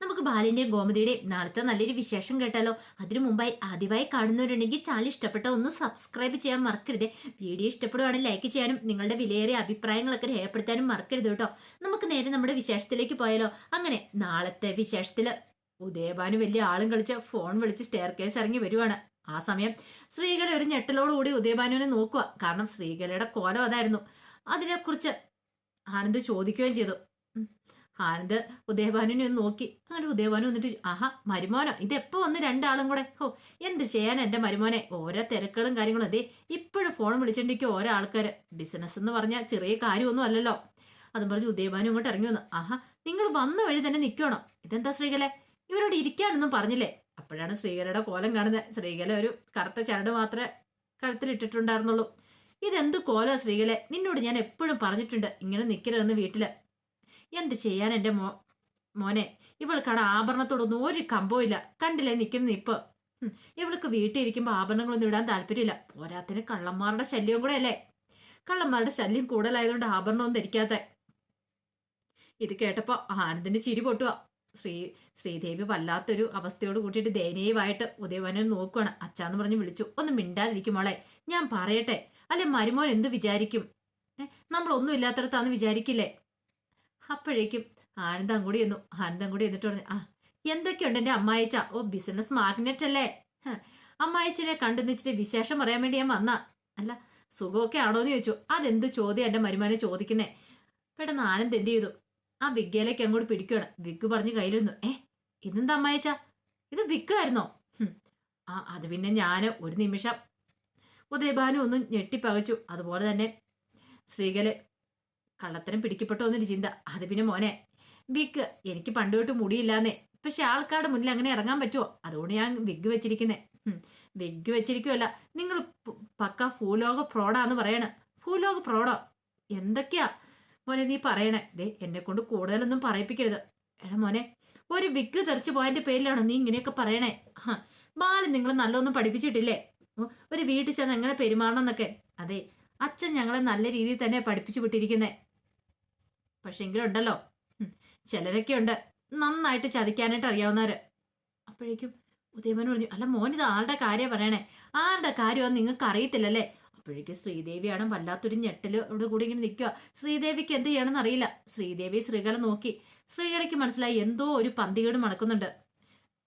നമുക്ക് ബാലിന്റെയും ഗോമതിയുടെയും നാളത്തെ നല്ലൊരു വിശേഷം കേട്ടാലോ? അതിനു മുമ്പായി ആദ്യമായി കാണുന്നവരുണ്ടെങ്കിൽ ചാനൽ ഇഷ്ടപ്പെട്ട ഒന്ന് സബ്സ്ക്രൈബ് ചെയ്യാൻ മറക്കരുത്. വീഡിയോ ഇഷ്ടപ്പെടുവാണെങ്കിൽ ലൈക്ക് ചെയ്യാനും നിങ്ങളുടെ വിലയേറിയ അഭിപ്രായങ്ങളൊക്കെ രേഖപ്പെടുത്താനും മറക്കരുത് കേട്ടോ. നമുക്ക് നേരെ നമ്മുടെ വിശേഷത്തിലേക്ക് പോയാലോ? അങ്ങനെ നാളത്തെ വിശേഷത്തിൽ ഉദയഭാനു വലിയ ആളും കളിച്ച് ഫോൺ വിളിച്ച് സ്റ്റെയർ കേസ് ഇറങ്ങി വരുവാണ്. ആ സമയം സ്ത്രീകൾ ഒരു ഞെട്ടലോടുകൂടി ഉദയഭാനുവിനെ നോക്കുക കാരണം സ്ത്രീകളുടെ കോലം അതായിരുന്നു. അതിനെക്കുറിച്ച് ആനന്ദ് ചോദിക്കുകയും ചെയ്തു. ആനന്ദ് ഉദയഭാനുവിനെ ഒന്ന് നോക്കി. അങ്ങനെ ഉദയഭാനു വന്നിട്ട് ആഹാ മരുമോനോ ഇതെപ്പോ വന്ന് രണ്ടാളും കൂടെ? ഓ എന്ത് ചെയ്യാൻ എന്റെ മരുമോനെ? ഓരോ തിരക്കുകളും കാര്യങ്ങളും. അതെ ഇപ്പോഴും ഫോൺ വിളിച്ചിട്ടുണ്ടെങ്കിൽ ഓരോ ആൾക്കാര്. ബിസിനസ് എന്ന് പറഞ്ഞാൽ ചെറിയ കാര്യമൊന്നും അല്ലല്ലോ. അതും പറഞ്ഞ് ഉദയഭാനു ഇങ്ങോട്ട് ഇറങ്ങി വന്നു ആഹാ നിങ്ങൾ വന്ന വഴി തന്നെ നിൽക്കണോ ഇതെന്താ ശ്രീകലെ? ഇവരോട് ഇരിക്കാനൊന്നും പറഞ്ഞില്ലേ? അപ്പോഴാണ് ശ്രീകലയുടെ കോലം കാണുന്നത്. ശ്രീകല ഒരു കറുത്ത ചരട് മാത്രമേ കഴുത്തിലിട്ടിട്ടുണ്ടായിരുന്നുള്ളൂ ഇതെന്ത് കോലോ ശ്രീകലെ? നിന്നോട് ഞാൻ എപ്പോഴും പറഞ്ഞിട്ടുണ്ട് ഇങ്ങനെ നിൽക്കരുതെന്ന് വീട്ടിൽ. എന്ത് ചെയ്യാൻ എന്റെ മോ മോനെ? ഇവൾക്കാണ് ആഭരണത്തോടൊന്നും ഒരു കമ്പവും ഇല്ല. കണ്ടില്ലേ നിൽക്കുന്ന ഇപ്പോൾ ഇവൾക്ക് വീട്ടിൽ ഇരിക്കുമ്പോൾ ആഭരണങ്ങളൊന്നും ഇടാൻ താല്പര്യമില്ല. പോരാത്തിന് കള്ളന്മാരുടെ ശല്യവും കൂടെ അല്ലേ? കള്ളന്മാരുടെ ശല്യം കൂടുതലായതുകൊണ്ട് ആഭരണമൊന്നും ധരിക്കാത്ത. ഇത് കേട്ടപ്പോൾ ആനന്ദിന്റെ ചിരി പൊട്ടുക ശ്രീ ശ്രീദേവി വല്ലാത്തൊരു അവസ്ഥയോട് കൂട്ടിയിട്ട് ദയനീയമായിട്ട് ഉദയവനെ നോക്കുകയാണ് അച്ഛാന്ന് പറഞ്ഞ് വിളിച്ചു. ഒന്ന് മിണ്ടാതിരിക്കും മോളെ. ഞാൻ പറയട്ടെ. അല്ലെ മരുമോൻ എന്ത് വിചാരിക്കും? നമ്മളൊന്നും ഇല്ലാത്തടത്താന്ന് വിചാരിക്കില്ലേ? അപ്പോഴേക്കും ആനന്ദം കൂടി എന്നു ആനന്ദം കൂടി എന്നിട്ട് പറഞ്ഞു ആ എന്തൊക്കെയുണ്ട് എന്റെ അമ്മായിച്ച ഓ ബിസിനസ് മാഗ്നറ്റ് അല്ലേ? അമ്മായിച്ചനെ കണ്ടു നിച്ചിട്ട് വിശേഷം പറയാൻ വേണ്ടി ഞാൻ വന്ന. അല്ല സുഖമൊക്കെ ആണോ എന്ന് ചോദിച്ചു. അതെന്ത് ചോദ്യം എന്റെ മരുമാനെ ചോദിക്കുന്നേ? പെട്ടെന്ന് ആനന്ദ് എന്ത് ചെയ്തു? ആ വിഗ്ഗയിലേക്ക് അങ്ങോട്ട് പിടിക്കുകയാണ്. വിഗ് പറഞ്ഞു കയ്യിലിരുന്നു. ഏ ഇതെന്താ അമ്മായിച്ച ഇത് വിഗ്ഗായിരുന്നോ ആ അത് പിന്നെ ഞാൻ ഒരു നിമിഷം ഉദയഭാനു ഒന്നും ഞെട്ടിപ്പകച്ചു. അതുപോലെ തന്നെ സ്ത്രീകളെ കള്ളത്തരം പിടിക്കപ്പെട്ടോ എന്നൊരു ചിന്ത. അത് പിന്നെ മോനെ വിഗ് എനിക്ക് പണ്ട് തൊട്ട് മുടിയില്ലാന്നേ. പക്ഷെ ആൾക്കാരുടെ മുന്നിൽ അങ്ങനെ ഇറങ്ങാൻ പറ്റുമോ അതുകൊണ്ട് ഞാൻ വിഗ് വെച്ചിരിക്കുന്നേ. വിഗ് വെച്ചിരിക്കുമല്ല നിങ്ങൾ പക്ക ഭൂലോക ഫ്രോഡാന്ന് പറയണ. ഭൂലോക ഫ്രോഡോ എന്തൊക്കെയാ? മോനെ നീ പറയണേ. ദേ എന്നെ കൊണ്ട് കൂടുതലൊന്നും പറയിപ്പിക്കരുത്. എടാ മോനെ ഒരു വിഗ് തെറിച്ചു പോയതിന്റെ പേരിലാണോ നീ ഇങ്ങനെയൊക്കെ പറയണേ? ആ ബാലൻ നിങ്ങൾ നല്ലൊന്നും പഠിപ്പിച്ചിട്ടില്ലേ? ഒരു വീട്ടിൽ ചെന്ന് എങ്ങനെ പെരുമാറണം എന്നൊക്കെ. അതെ അച്ഛൻ ഞങ്ങളെ നല്ല രീതിയിൽ തന്നെ പഠിപ്പിച്ചു വിട്ടിരിക്കുന്നേ. പക്ഷെ എങ്കിലുണ്ടല്ലോ ഉം, ചിലരൊക്കെ ഉണ്ട്. നന്നായിട്ട് ചതിക്കാനായിട്ട് അറിയാവുന്നവര്. അപ്പോഴേക്കും ഉദയമൻ പറഞ്ഞു അല്ല മോൻ ഇത് ആരുടെ കാര്യം പറയണേ? ആരുടെ കാര്യമാണ് നിങ്ങൾക്ക് അറിയത്തില്ലല്ലേ? അപ്പോഴേക്കും ശ്രീദേവിയാണ് വല്ലാത്തൊരു ഞെട്ടലോട് കൂടി ഇങ്ങനെ നിൽക്കുക. ശ്രീദേവിക്ക് എന്ത് ചെയ്യണമെന്ന് അറിയില്ല. ശ്രീദേവി ശ്രീകല നോക്കി. ശ്രീകലയ്ക്ക് മനസ്സിലായി എന്തോ ഒരു പന്തികേട് മണക്കുന്നുണ്ട്.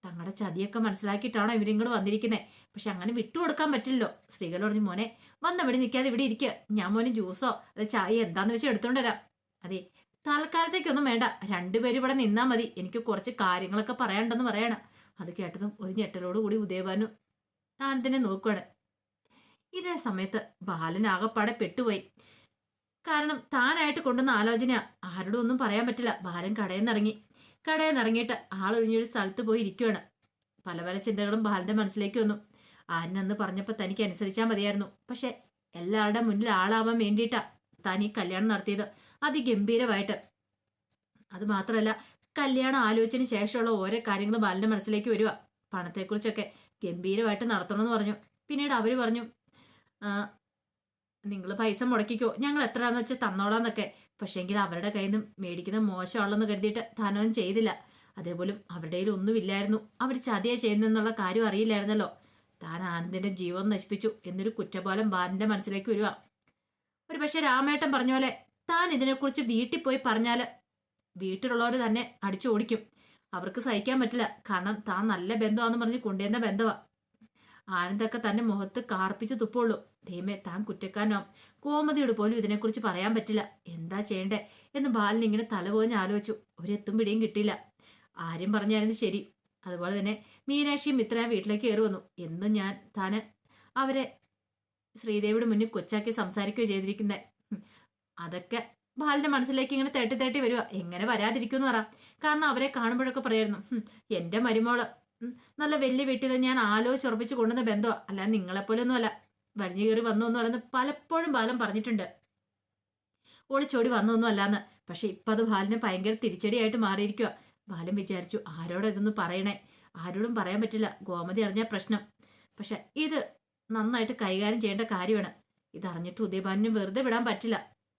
തങ്ങളുടെ ചതിയൊക്കെ മനസ്സിലാക്കിയിട്ടാണോ ഇവരിങ്ങോട് വന്നിരിക്കുന്നത് പക്ഷെ അങ്ങനെ വിട്ടുകൊടുക്കാൻ പറ്റില്ലല്ലോ. സ്ത്രീകൾ പറഞ്ഞു മോനെ വന്നവിടെ നിൽക്കാതെ ഇവിടെ ഇരിക്കുക ഞാൻ മോനെ ജ്യൂസോ അതോ ചായ എന്താന്ന് വെച്ചാൽ എടുത്തോണ്ട് വരാം. അതെ തൽക്കാലത്തേക്കൊന്നും വേണ്ട. രണ്ടുപേരും ഇവിടെ നിന്നാ മതി. എനിക്ക് കുറച്ച് കാര്യങ്ങളൊക്കെ പറയാനുണ്ടെന്ന് പറയണം. അത് കേട്ടതും ഒരു ഞെട്ടലോട് കൂടി ഉദയഭാനു ആനന്ദിനെ നോക്കുവാണ്. ഇതേ സമയത്ത് ബാലൻ ആകപ്പാടെ പെട്ടുപോയി. കാരണം താനായിട്ട് കൊണ്ടുവന്ന ആലോചന ആരോടും ഒന്നും പറയാൻ പറ്റില്ല. ബാലൻ കടയിൽ നിന്നിറങ്ങി കടയിൽ നിന്നിറങ്ങിയിട്ട് ആളൊഴിഞ്ഞൊരു സ്ഥലത്ത് പോയി ഇരിക്കുവാണ്. പല പല ചിന്തകളും ബാലന്റെ മനസ്സിലേക്ക് വന്നു. ആരെന്ന് പറഞ്ഞപ്പോൾ തനിക്ക് അനുസരിച്ചാൽ മതിയായിരുന്നു. പക്ഷെ എല്ലാവരുടെ മുന്നിൽ ആളാവാൻ വേണ്ടിയിട്ടാണ് താൻ ഈ കല്യാണം നടത്തിയത്. അതിഗംഭീരമായിട്ട്. അത് മാത്രമല്ല കല്യാണം ആലോചിച്ചതിന് ശേഷമുള്ള ഓരോ കാര്യങ്ങളും ബാലന്റെ മനസ്സിലേക്ക് വരിക പണത്തെക്കുറിച്ചൊക്കെ ഗംഭീരമായിട്ട് നടത്തണമെന്ന് പറഞ്ഞു. പിന്നീട് അവർ പറഞ്ഞു നിങ്ങൾ പൈസ മുടക്കിക്കോ. ഞങ്ങൾ എത്രയാണെന്ന് വെച്ചാൽ തന്നോളാന്നൊക്കെ. പക്ഷേങ്കിൽ അവരുടെ കയ്യിൽ നിന്ന് മേടിക്കുന്ന മോശമാണെന്ന് കരുതിയിട്ട് ധനവും ചെയ്തില്ല. അതേപോലും അവരുടെ കയ്യിൽ ഒന്നുമില്ലായിരുന്നു അവർ ചതിയാ ചെയ്യുന്നെന്നുള്ള കാര്യം അറിയില്ലായിരുന്നല്ലോ. താൻ ആനന്ദിന്റെ ജീവൻ നശിപ്പിച്ചു എന്നൊരു കുറ്റബോധം ബാലന്റെ മനസ്സിലേക്ക് വരിക ഒരു പക്ഷെ രാമേട്ടൻ പറഞ്ഞ പോലെ താൻ ഇതിനെക്കുറിച്ച് വീട്ടിൽ പോയി പറഞ്ഞാൽ വീട്ടിലുള്ളവർ തന്നെ അടിച്ചു ഓടിക്കും. അവർക്ക് സഹിക്കാൻ പറ്റില്ല. കാരണം താൻ നല്ല ബന്ധമാണെന്ന് പറഞ്ഞ് കൊണ്ടുവന്ന ബന്ധമാ ആനന്ദൊക്കെ തന്നെ മുഖത്ത് കാർപ്പിച്ച് തുപ്പുള്ളൂ. ദൈവമേ താൻ കുറ്റക്കാരനാവും കോമതിയോട് പോലും ഇതിനെക്കുറിച്ച് പറയാൻ പറ്റില്ല. എന്താ ചെയ്യണ്ടേ? എന്ന് ബാലൻ ഇങ്ങനെ തലപോഞ്ഞ് ആലോചിച്ചു. ഒരെത്തും പിടിയും കിട്ടിയില്ല. ആരും പറഞ്ഞായിരുന്നു ശരി. അതുപോലെ തന്നെ മീനാക്ഷിയും മിത്രയും വീട്ടിലേക്ക് കയറി വന്നു. എന്നും ഞാൻ താന് അവരെ ശ്രീദേവിയുടെ മുന്നിൽ കൊച്ചാക്കി സംസാരിക്കുകയോ ചെയ്തിരിക്കുന്നത് അതൊക്കെ ബാലിന്റെ മനസ്സിലേക്ക് ഇങ്ങനെ തേട്ടി തേട്ടി വരിക എങ്ങനെ വരാതിരിക്കുമെന്ന് പറ. കാരണം അവരെ കാണുമ്പോഴൊക്കെ പറയായിരുന്നു "ഹും, എന്റെ മരുമോൾ നല്ല വലിയ വീട്ടിൽ നിന്ന് ഞാൻ ആലോചിച്ചുറപ്പിച്ച് കൊണ്ടുവന്ന ബന്ധമാണ് അല്ലാതെ നിങ്ങളെപ്പോലൊന്നും അല്ല. വലിഞ്ഞു കയറി വന്നൊന്നും അല്ലെന്ന് പലപ്പോഴും ബാലൻ പറഞ്ഞിട്ടുണ്ട്. ഒളിച്ചോടി വന്നൊന്നും അല്ലാന്ന്. പക്ഷെ ഇപ്പൊ അത് ബാലിന് ഭയങ്കര തിരിച്ചടിയായിട്ട് മാറിയിരിക്കുക ബാലൻ വിചാരിച്ചു ആരോടാ ഇതൊന്നും പറയണേ? ആരോടും പറയാൻ പറ്റില്ല. ഗോമതി അറിഞ്ഞ പ്രശ്നം. പക്ഷെ ഇത് നന്നായിട്ട് കൈകാര്യം ചെയ്യേണ്ട കാര്യമാണ്. ഇത് അറിഞ്ഞിട്ട് ഉദയബാലിനെ വെറുതെ വിടാൻ പറ്റില്ല.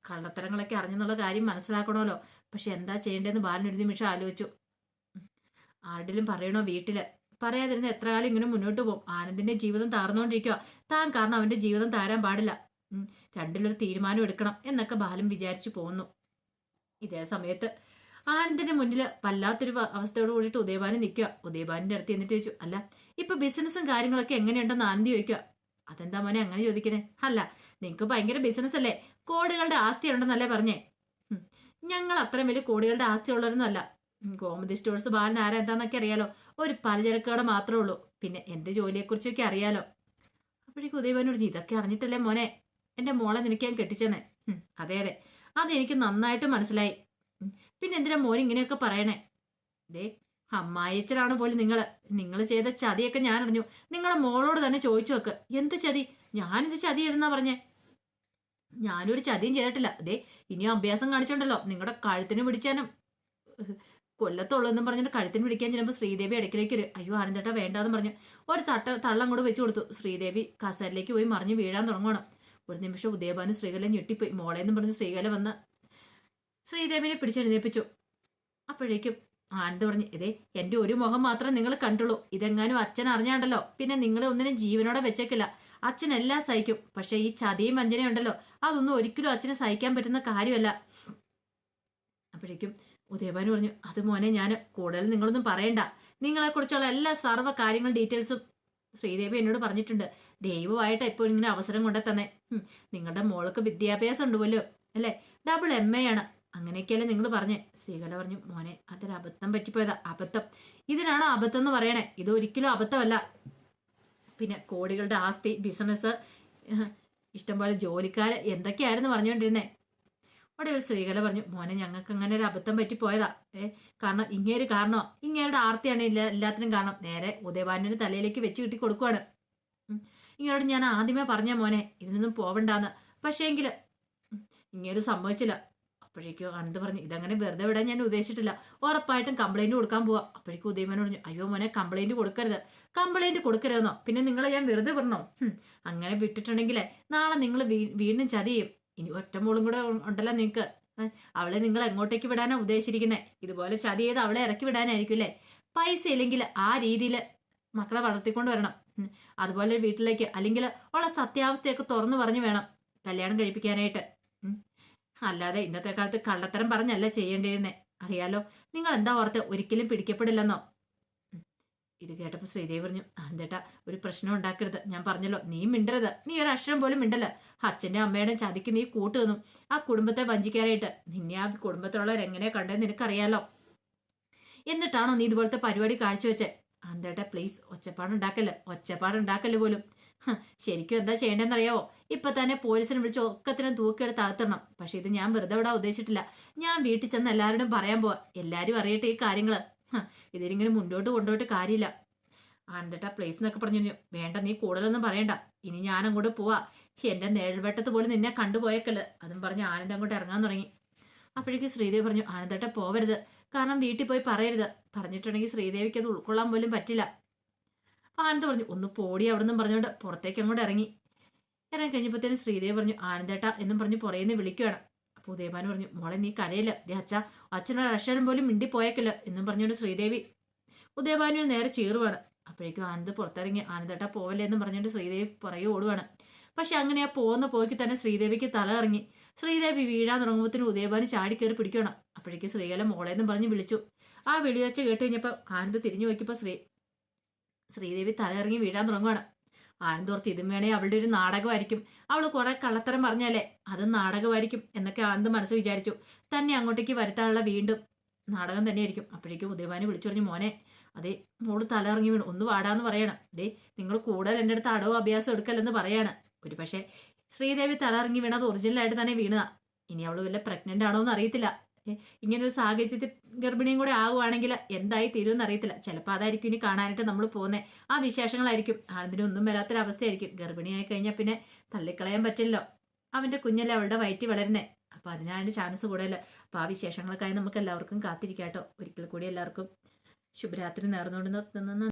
കള്ളത്തരങ്ങളൊക്കെ അറിഞ്ഞെന്നുള്ള കാര്യം മനസ്സിലാക്കണമല്ലോ. പക്ഷെ എന്താ ചെയ്യേണ്ടതെന്ന് ബാലൻ ഒരു നിമിഷം ആലോചിച്ചു. ആരുടെയും പറയണോ വീട്ടിൽ? പറയാതിരുന്ന എത്ര കാലം ഇങ്ങനെ മുന്നോട്ട് പോകും? ആനന്ദിന്റെ ജീവിതം താർന്നുകൊണ്ടിരിക്കുക താൻ കാരണം അവന്റെ ജീവിതം താരാൻ പാടില്ല. രണ്ടിലൊരു തീരുമാനം എടുക്കണം എന്നൊക്കെ ബാലൻ വിചാരിച്ചു പോകുന്നു ഇതേ സമയത്ത് ആനന്ദിന്റെ മുന്നിൽ വല്ലാത്തൊരു അവസ്ഥയോട് കൂടിയിട്ട് ഉദയഭാനു നിൽക്കുക. ഉദയഭാനിന്റെ അടുത്ത് എന്നിട്ട് ചോദിച്ചു അല്ല ഇപ്പൊ ബിസിനസ്സും കാര്യങ്ങളൊക്കെ എങ്ങനെയുണ്ടെന്ന് ആനന്ദി ചോദിക്കുക? അതെന്താ മോനെ അങ്ങനെ ചോദിക്കുന്നത് അല്ല നിങ്ങൾക്ക് ഭയങ്കര ബിസിനസ് അല്ലേ കോടികളുടെ ആസ്തി ഉണ്ടെന്നല്ലേ പറഞ്ഞേ? ഞങ്ങൾ അത്രയും വലിയ കോടികളുടെ ആസ്തി ഉള്ളവരൊന്നും അല്ല ഗോമതി സ്റ്റോഴ്സ് ബാലൻ ആരാ എന്താന്നൊക്കെ അറിയാലോ. ഒരു പലചരക്കുകട മാത്രമേ ഉള്ളൂ. പിന്നെ എന്റെ ജോലിയെക്കുറിച്ചൊക്കെ അറിയാലോ. അപ്പോഴേക്കും ഉദയവനോട് ഇതൊക്കെ അറിഞ്ഞിട്ടല്ലേ മോനെ? എന്റെ മോളെ നിനക്ക് ഞാൻ കെട്ടിച്ചെന്നേ. അതെ അതെ. അതെനിക്ക് നന്നായിട്ട് മനസ്സിലായി. പിന്നെ എന്തിനാ മോൻ ഇങ്ങനെയൊക്കെ പറയണേ? ദേ അമ്മായിച്ചനാണ് പോലും നിങ്ങൾ നിങ്ങൾ ചെയ്ത ചതിയൊക്കെ ഞാൻ അറിഞ്ഞു നിങ്ങളുടെ മോളോട് തന്നെ ചോദിച്ചു വെക്ക് എന്ത് ചതി? ഞാനിത് ചതി ചെയ്തെന്നാ പറഞ്ഞേ? ഞാനൊരു ചതിയും ചെയ്തിട്ടില്ല. അതെ ഇനി അഭ്യാസം കാണിച്ചുണ്ടല്ലോ. നിങ്ങളുടെ കഴുത്തിന് പിടിച്ചാനും. കൊല്ലത്തുള്ളൂ എന്നും പറഞ്ഞിട്ട് കഴുത്തിന് പിടിക്കാൻ ചെല്ലുമ്പോൾ ശ്രീദേവി ഇടയ്ക്കിലേക്ക് ഒരു അയ്യോ ആനന്ദേട്ടാ വേണ്ടാന്ന് പറഞ്ഞ്. ഒരു തട്ട തള്ളം കൂടെ വെച്ചു കൊടുത്തു. ശ്രീദേവി കസേരയിലേക്ക് പോയി മറിഞ്ഞ് വീഴാൻ തുടങ്ങണം ഒരു നിമിഷം ഉദയഭാനു ശ്രീകല ഞെട്ടിപ്പോയി. മോളേന്നും പറഞ്ഞ് ശ്രീകല വന്ന ശ്രീദേവിനെ പിടിച്ചെഴുന്നേപ്പിച്ചു. അപ്പോഴേക്കും ആനന്ദ് പറഞ്ഞു ഇതേ എന്റെ ഒരു മുഖം മാത്രം നിങ്ങൾ കണ്ടുള്ളൂ. ഇതെങ്ങാനും അച്ഛൻ അറിഞ്ഞാണ്ടല്ലോ. പിന്നെ നിങ്ങളെ ഒന്നിനും ജീവനോടെ വെച്ചേക്കില്ല. അച്ഛൻ എല്ലാം സഹിക്കും. പക്ഷെ ഈ ചതിയും വഞ്ചനയും ഉണ്ടല്ലോ. അതൊന്നും ഒരിക്കലും അച്ഛനെ സഹിക്കാൻ പറ്റുന്ന കാര്യമല്ല. അപ്പോഴേക്കും ഉദയഭാനു പറഞ്ഞു അത് മോനെ ഞാൻ കൂടുതൽ നിങ്ങളൊന്നും പറയണ്ട. നിങ്ങളെക്കുറിച്ചുള്ള എല്ലാ സർവ കാര്യങ്ങൾ ഡീറ്റെയിൽസും ശ്രീദേവി എന്നോട് പറഞ്ഞിട്ടുണ്ട്. ദൈവമായിട്ട് എപ്പോഴും ഇങ്ങനെ അവസരം കൊണ്ടേ തന്നെ നിങ്ങളുടെ മോൾക്ക് വിദ്യാഭ്യാസം ഉണ്ട് പോലും അല്ലേ? ഡബിൾ എം എ ആണ്. അങ്ങനെയൊക്കെയല്ലേ നിങ്ങൾ പറഞ്ഞേ. ശ്രീകല പറഞ്ഞു മോനെ അതൊരു അബദ്ധം പറ്റിപ്പോയതാ. അബദ്ധം. ഇതിനാണോ അബദ്ധം എന്ന് പറയണേ? ഇത് ഒരിക്കലും അബദ്ധമല്ല. പിന്നെ കോടികളുടെ ആസ്തി ബിസിനസ് ഇഷ്ടംപോലെ ജോലിക്കാർ എന്തൊക്കെയായിരുന്നു പറഞ്ഞുകൊണ്ടിരുന്നേ? ഒടുവിൽ ശ്രീകല പറഞ്ഞു മോനെ ഞങ്ങൾക്ക് അങ്ങനെ ഒരു അബദ്ധം പറ്റിപ്പോയതാ ഏ കാരണം ഇങ്ങേര് കാരണോ? ഇങ്ങേരുടെ ആർത്തിയാണ് ഇല്ല എല്ലാത്തിനും കാരണം. നേരെ ഉദയഭാനുവിന്റെ തലയിലേക്ക് വെച്ച് കിട്ടി കൊടുക്കുവാണ്. ഇങ്ങനോട് ഞാൻ ആദ്യമേ പറഞ്ഞ മോനെ ഇതിനൊന്നും പോവണ്ടാന്ന്. പക്ഷേ എങ്കിൽ ഇങ്ങേര് സമ്മതിച്ചില്ല. അപ്പോഴേക്കും അനന്ത് പറഞ്ഞു ഇതങ്ങനെ വെറുതെ വിടാൻ ഞാൻ ഉദ്ദേശിച്ചിട്ടില്ല. ഉറപ്പായിട്ടും കംപ്ലൈന്റ് കൊടുക്കാൻ പോവാ. അപ്പോഴേക്കും ഉദയമാനോട് പറഞ്ഞു അയ്യോ മോനെ കംപ്ലൈന്റ് കൊടുക്കരുത്. കംപ്ലൈന്റ് കൊടുക്കരുതെന്നോ? പിന്നെ നിങ്ങളെ ഞാൻ വെറുതെ വിടണോ? അങ്ങനെ വിട്ടിട്ടുണ്ടെങ്കിലേ നാളെ നിങ്ങൾ വീണ്ടും ചതിയും. ഇനി ഒറ്റ മോളും കൂടെ ഉണ്ടല്ലോ നിങ്ങൾക്ക് അവളെ നിങ്ങൾ എങ്ങോട്ടേക്ക് വിടാനാണ് ഉദ്ദേശിച്ചിരിക്കുന്നത് ഇതുപോലെ ചതി ചെയ്ത് അവളെ ഇറക്കി വിടാനായിരിക്കും അല്ലേ? പൈസ ഇല്ലെങ്കിൽ ആ രീതിയിൽ മക്കളെ വളർത്തിക്കൊണ്ട് വരണം. അതുപോലെ വീട്ടിലേക്ക് അല്ലെങ്കിൽ ഉള്ള സത്യാവസ്ഥയൊക്കെ തുറന്നു പറഞ്ഞു വേണം കല്യാണം കഴിപ്പിക്കാനായിട്ട്. അല്ലാതെ ഇന്നത്തെ കാലത്ത് കള്ളത്തരം പറഞ്ഞല്ല ചെയ്യേണ്ടിയിരുന്നേ അറിയാലോ നിങ്ങൾ എന്താ ഓർത്ത് ഒരിക്കലും പിടിക്കപ്പെടില്ലെന്നോ? ഇത് കേട്ടപ്പോൾ ശ്രീദേവി പറഞ്ഞു ആന്തേട്ടാ ഒരു പ്രശ്നം ഉണ്ടാക്കരുത്. ഞാൻ പറഞ്ഞല്ലോ നീ മിണ്ടരുത്. നീ ഒരു അക്ഷരം പോലും മിണ്ടല്ല. അച്ഛന്റെ അമ്മയുടെ ചതിക്ക് നീ കൂട്ടു ആ കുടുംബത്തെ വഞ്ചിക്കാനായിട്ട് നിന്നെ ആ കുടുംബത്തിലുള്ളവരെങ്ങനെയാ കണ്ടെന്ന് നിനക്കറിയാലോ. എന്നിട്ടാണോ നീ ഇതുപോലത്തെ പരിപാടി കാഴ്ചവെച്ചേ? ആന്തേട്ടാ പ്ലീസ് ഒച്ചപ്പാടുണ്ടാക്കല്ല് ഒച്ചപ്പാടുണ്ടാക്കല്ല് പോലും. ശരിക്കും എന്താ ചെയ്യേണ്ടതെന്നറിയാവോ? ഇപ്പൊ തന്നെ പോലീസിനെ വിളിച്ച് ഒക്കത്തിനും തൂക്കിയെടുത്ത് ആത്തരണം പക്ഷെ ഇത് ഞാൻ വെറുതെ വിടാൻ ഉദ്ദേശിച്ചിട്ടില്ല. ഞാൻ വീട്ടിൽ ചെന്ന് എല്ലാവരോടും പറയാൻ പോവാ. എല്ലാവരും അറിയട്ടെ ഈ കാര്യങ്ങൾ. ഇതിലിങ്ങനെ മുന്നോട്ട് കൊണ്ടുപോയിട്ട് കാര്യമില്ല. ആണ്ടട്ട പ്ലേസ് എന്നൊക്കെ പറഞ്ഞു വേണ്ട നീ കൂടുതലൊന്നും പറയണ്ട. ഇനി ഞാൻ അങ്ങോട്ട് പോവാ. എന്റെ നേഴ്വട്ടത്ത് പോലും നിന്നെ കണ്ടുപോയേക്കൽ അതും പറഞ്ഞ് ആനന്ദ് അങ്ങോട്ട് ഇറങ്ങാൻ തുടങ്ങി. അപ്പോഴേക്ക് ശ്രീദേവി പറഞ്ഞു ആനന്ദേട്ട പോവരുത്. കാരണം വീട്ടിൽ പോയി പറയരുത്. പറഞ്ഞിട്ടുണ്ടെങ്കിൽ ശ്രീദേവിക്ക് അത് ഉൾക്കൊള്ളാൻ പോലും പറ്റില്ല. ആനന്ദ് പറഞ്ഞു ഒന്ന് പോടി അവിടെ നിന്നും പറഞ്ഞുകൊണ്ട് പുറത്തേക്ക് അങ്ങോട്ട് ഇറങ്ങി. ഇറങ്ങി കഴിഞ്ഞപ്പോഴത്തേനും ശ്രീദേവി പറഞ്ഞു ആനന്ദേട്ട എന്നും പറഞ്ഞു പുറയെന്ന് വിളിക്കുകയാണ്. അപ്പോൾ ഉദയഭാനു പറഞ്ഞു മോളെ നീ കരയില്ല? ദേ അച്ഛ അച്ഛനോട് അക്ഷരം പോലും മിണ്ടി പോയേക്കില്ല? എന്നും പറഞ്ഞുകൊണ്ട് ശ്രീദേവി ഉദയഭാനുവിന് നേരെ ചീറുവാണ്. അപ്പോഴേക്കും ആനന്ദ് പുറത്തിറങ്ങി ആനന്ദേട്ട പോവല്ലേ? എന്നും പറഞ്ഞുകൊണ്ട് ശ്രീദേവി പുറകെ ഓടുവാണ്. പക്ഷെ അങ്ങനെ ആ പോകുന്ന പോയിക്ക് തന്നെ ശ്രീദേവിക്ക് തല ഇറങ്ങി ശ്രീദേവി വീഴാൻ തുടങ്ങുമ്പോഴത്തേനും ചാടി കയറി പിടിക്കണം. അപ്പോഴേക്കും ശ്രീകല മോളേന്നും പറഞ്ഞ് വിളിച്ചു. ആ വിളിവെച്ച് കേട്ട് കഴിഞ്ഞപ്പോൾ ആനന്ദ് തിരിഞ്ഞു നോക്കിയപ്പോൾ ശ്രീ ശ്രീദേവി തലയിറങ്ങി വീഴാൻ തുടങ്ങുകയാണ് ആനന്ദ് ഓർത്ത് ഇതും വേണേ അവളുടെ ഒരു നാടകമായിരിക്കും. അവൾ കുറെ കള്ളത്തരം പറഞ്ഞാലേ അത് നാടകമായിരിക്കും എന്നൊക്കെ ആനന്ദ് മനസ്സ് വിചാരിച്ചു. തന്നെ അങ്ങോട്ടേക്ക് വരുത്താനുള്ള വീണ്ടും നാടകം തന്നെയായിരിക്കും. അപ്പോഴേക്കും ഉദയഭാനു വിളിച്ചു പറഞ്ഞു മോനെ അതെ മോൾ തലയിറങ്ങി വീണു. ഒന്ന് വാടാന്ന് പറയണം. ദേ നിങ്ങൾ കൂടുതൽ എന്റെ അടുത്ത് അടവ് അഭ്യാസം എടുക്കല്ലെന്ന് പറയാണ്. ഒരു പക്ഷേ ശ്രീദേവി ഇറങ്ങി വീണത് ഒറിജിനലായിട്ട് തന്നെ വീണതാ. ഇനി അവൾ വല്ല പ്രഗ്നന്റ് ആണോ എന്ന് അറിയത്തില്ല ഇങ്ങനൊരു സാഹചര്യത്തിൽ ഗർഭിണിയും കൂടെ ആവുകയാണെങ്കിൽ എന്തായി തീരുമെന്ന് അറിയത്തില്ല. ചിലപ്പോൾ അതായിരിക്കും ഇനി കാണാനായിട്ട് നമ്മൾ പോകുന്നത് ആ വിശേഷങ്ങളായിരിക്കും. ആനന്ദിനൊന്നും വരാത്തൊരവസ്ഥയായിരിക്കും. ഗർഭിണിയായി കഴിഞ്ഞാൽ പിന്നെ തള്ളിക്കളയാൻ പറ്റില്ലല്ലോ. അവന്റെ കുഞ്ഞല്ലേ അവളുടെ വയറ്റി വളരുന്നേ. അപ്പോൾ അതിനാണ് ചാൻസ് കൂടുതൽ അപ്പോൾ ആ വിശേഷങ്ങൾക്കായി നമുക്ക് എല്ലാവർക്കും കാത്തിരിക്കാട്ടോ. ഒരിക്കൽ കൂടി എല്ലാവർക്കും ശുഭരാത്രി നേർന്നുകൊണ്ട് നിർത്തുന്നു